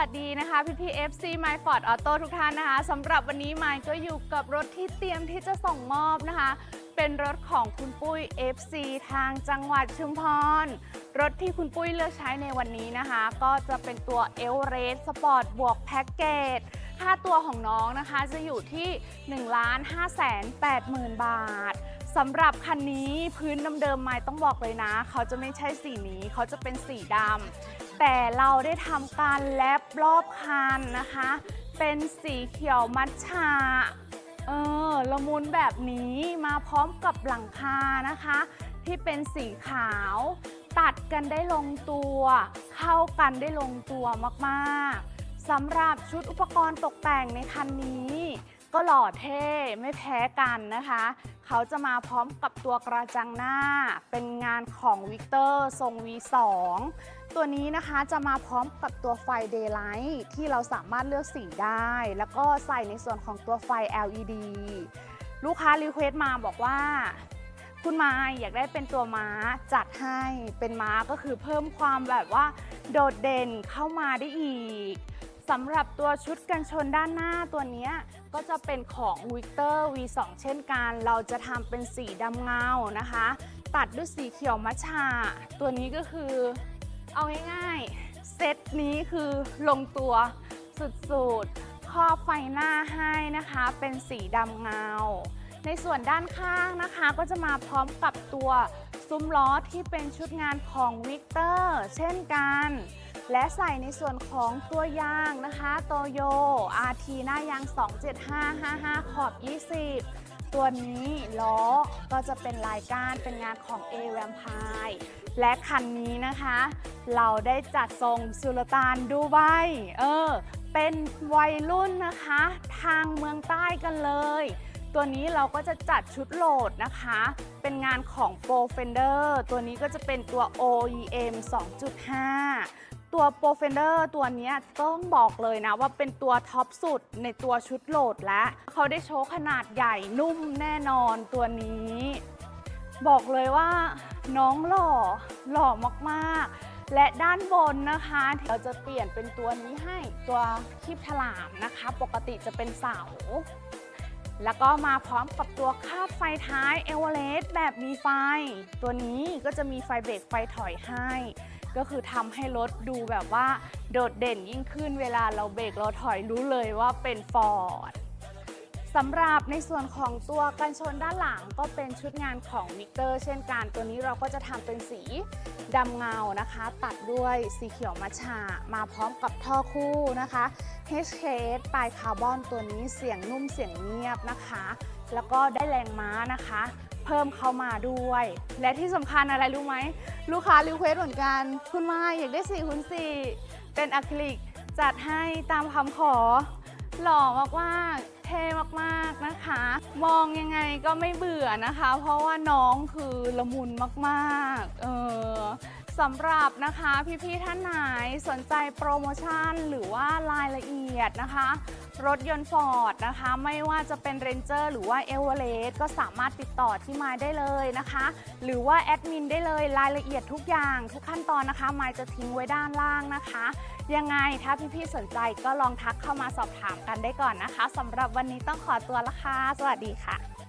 วัสดีนะคะพี่พี FC My Ford Auto ทุกท่านนะคะสำหรับวันนี้มายก็อยู่กับรถที่เตรียมที่จะส่งมอบนะคะ เป็นรถของคุณปุ้ย FC ทางจังหวัดชุมพร รถที่คุณปุ้ยเลือกใช้ในวันนี้นะคะ ก็จะเป็นตัวเอลเรสสปอร์ตบวกแพ็กเกจค่าตัวของน้องนะคะจะอยู่ที่ 1 5 8 0 0 0 0 บาทสำหรับคันนี้พื้นเดิมๆไม่ต้องบอกเลยนะ เขาจะไม่ใช่สีนี้ เขาจะเป็นสีดำ แต่เราได้ทำการแลบรอบคันนะคะ เป็นสีเขียวมัทฉะเออละมุนแบบนี้มาพร้อมกับหลังคานะคะ ที่เป็นสีขาว ตัดกันได้ลงตัว เข้ากันได้ลงตัวมากๆสำหรับชุดอุปกรณ์ตกแต่งในคันนี้ ก็หล่อเท่ไม่แพ้กันนะคะ เขาจะมาพร้อมกับตัวกระจังหน้า เป็นงานของวิกเตอร์ทรง V2 ตัวนี้นะคะจะมาพร้อมกับตัวไฟ Daylight ที่เราสามารถเลือกสีได้ แล้วก็ใส่ในส่วนของตัวไฟ LED ลูกค้ารีเควสต์มาบอกว่าคุณมาอยากได้เป็นตัวม้าจัดให้เป็นม้าก็คือเพิ่มความแบบว่า โดดเด่นเข้ามาได้อีก สำหรับตัวชุดกันชนด้านหน้าตัวนี้ก็จะเป็นของ Victor V2 เช่นกัน เราจะทำเป็นสีดำเงานะคะ ตัดด้วยสีเขียวมัชชา ตัวนี้ก็คือเอาง่ายๆ เซตนี้คือลงตัวสุดๆครอบไฟหน้าให้นะคะ เป็นสีดำเงา ในส่วนด้านข้างนะคะ ก็จะมาพร้อมกับตัวซุ้มล้อที่เป็นชุดงานของวิกเตอร์เช่นกัน และใส่ในส่วนของตัวยางนะคะโตโย RT หน้ายาง 27555 ขอบ 20 ตัวนี้ล้อก็จะเป็นลายก้านเป็นงานของ A v a m p i r e และคันนี้นะคะ เราได้จัดทรงสุลต่านดูไบเออ เป็นวัยรุ่นนะคะ ทางเมืองใต้กันเลย ตัวนี้เราก็จะจัดชุดโหลดนะคะ เป็นงานของ Pro Fender ตัวนี้ก็จะเป็นตัว OEM 2.5 ตัว Pro Fender ตัวนี้ต้องบอกเลยนะว่าเป็นตัวท็อปสุดในตัวชุดโหลดและเขาได้โชว์ขนาดใหญ่นุ่มแน่นอนตัวนี้ บอกเลยว่าน้องหล่อหล่อมากๆ และด้านบนนะคะ เราจะเปลี่ยนเป็นตัวนี้ให้ตัวคีบฉลามนะคะ ปกติจะเป็นเสา แล้วก็มาพร้อมกับตัวคาดไฟท้ายเอเวอเรสต์แบบมีไฟ ตัวนี้ก็จะมีไฟเบรกไฟถอยให้ ก็คือทำให้รถดูแบบว่าโดดเด่นยิ่งขึ้นเวลาเราเบรกเราถอยรู้เลยว่าเป็นฟอร์ดสำหรับในส่วนของตัวกันชนด้านหลังก็เป็นชุดงานของวิกเตอร์เช่นกัน ตัวนี้เราก็จะทำเป็นสีดำเงานะคะ ตัดด้วยสีเขียวมัชชามาพร้อมกับท่อคู่นะคะ HKS ปลายคาร์บอนตัวนี้เสียงนุ่มเสียงเงียบนะคะ แล้วก็ได้แรงม้านะคะ เพิ่มเข้ามาด้วย และที่สำคัญอะไรรู้ไหม ลูกค้ารีเควสเหมือนกัน คุณไม้อยากได้สีคุณสีเป็นอะคริลิกจัดให้ตามคำขอ หล่อมากๆเท่มากๆนะคะ มองยังไงก็ไม่เบื่อนะคะ เพราะว่าน้องคือละมุนมากๆ เออสำหรับนะคะพี่ๆท่านไหนสนใจโปรโมชั่นหรือว่ารายละเอียดนะคะ รถยนต์ฟอร์ดนะคะ ไม่ว่าจะเป็น Ranger หรือว่า e v e r e s t ก็สามารถติดต่อที่มายได้เลยนะคะ หรือว่าแอดมินได้เลยรายละเอียดทุกอย่าง ทุกขั้นตอนนะคะมายจะทิ้งไว้ด้านล่างนะคะ ยังไงถ้าพี่ๆสนใจก็ลองทักเข้ามาสอบถามกันได้ก่อนนะคะสำหรับวันนี้ต้องขอตัวละค่ะสวัสดีค่ะ